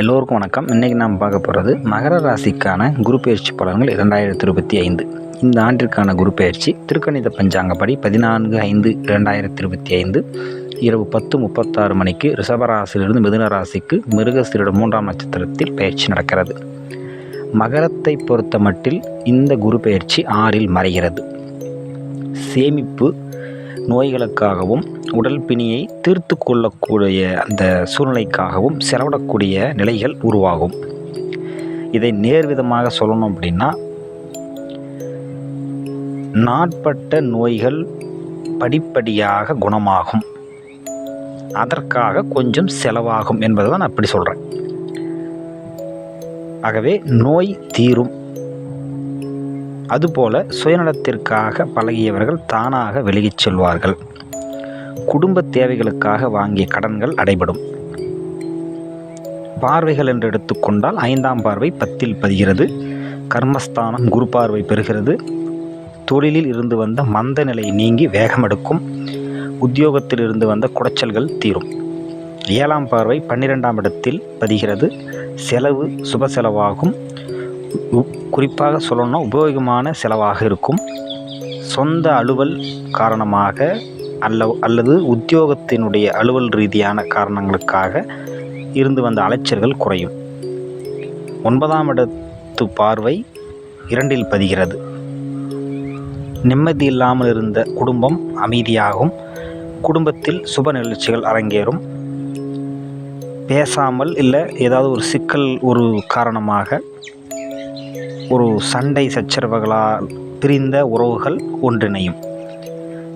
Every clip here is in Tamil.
எல்லோருக்கும் வணக்கம். இன்றைக்கி நாம் பார்க்க போகிறது மகர ராசிக்கான குரு பயிற்சி பலன்கள் இரண்டாயிரத்தி இருபத்தி ஐந்து. இந்த ஆண்டிற்கான குரு பயிற்சி திருக்கணித பஞ்சாங்கப்படி பதினான்கு ஐந்து இரண்டாயிரத்தி இருபத்தி ஐந்து இரவு பத்து முப்பத்தாறு மணிக்கு ரிஷபராசியிலிருந்து மிதுன ராசிக்கு மிருகசீரோட மூன்றாம் நட்சத்திரத்தில் பயிற்சி நடக்கிறது. மகரத்தை பொறுத்த மட்டில் இந்த குரு பயிற்சி ஆறில் மறைகிறது. சேமிப்பு நோய்களுக்காகவும் உடல் பிணியை தீர்த்து கொள்ளக்கூடிய அந்த சூழ்நிலைக்காகவும் செலவிடக்கூடிய நிலைகள் உருவாகும். இதை நேர்விதமாக சொல்லணும் அப்படின்னா நாட்பட்ட நோய்கள் படிப்படியாக குணமாகும். அதற்காக கொஞ்சம் செலவாகும் என்பதை தான் நான் அப்படி சொல்கிறேன் ஆகவே நோய் தீரும். அதுபோல சுயநலத்திற்காக பழகியவர்கள் தானாக விலகிச் செல்வார்கள். குடும்ப தேவைகளுக்காக வாங்கிய கடன்கள் அடைபடும். பார்வைகள் என்று எடுத்துக்கொண்டால் ஐந்தாம் பார்வை பத்தில் பதிகிறது. கர்மஸ்தானம் குரு பார்வை பெறுகிறது. தொழிலில் இருந்து வந்த மந்த நிலை நீங்கி வேகமெடுக்கும் உத்தியோகத்தில் இருந்து வந்த குடைச்சல்கள் தீரும். ஏழாம் பார்வை பன்னிரெண்டாம் இடத்தில் பதிகிறது. செலவு சுப செலவாகும். குறிப்பாக சொல்லணும்னா உபயோகமான செலவாக இருக்கும். சொந்த அலுவல் காரணமாக அல்ல அல்லது உத்தியோகத்தினுடைய அலுவல் ரீதியான காரணங்களுக்காக இருந்து வந்த அலைச்சல்கள் குறையும். ஒன்பதாம் இடத்து பார்வை இரண்டில் பதிகிறது. நிம்மதி இல்லாமல் இருந்த குடும்பம் அமைதியாகும். குடும்பத்தில் சுப நிகழ்ச்சிகள் அரங்கேறும். பேசாமல் இல்லை ஏதாவது ஒரு சிக்கல் ஒரு காரணமாக ஒரு சண்டை சச்சரவுகளால் பிரிந்த உறவுகள் ஒன்றிணையும்.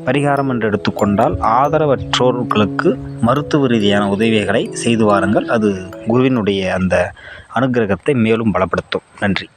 பரிகாரம் என்று எடுத்துக்கொண்டால் ஆதரவற்றோர்களுக்கு மருத்துவ ரீதியான உதவிகளை செய்து வாருங்கள். அது குருவினுடைய அந்த அனுகிரகத்தை மேலும் பலப்படுத்தும். நன்றி.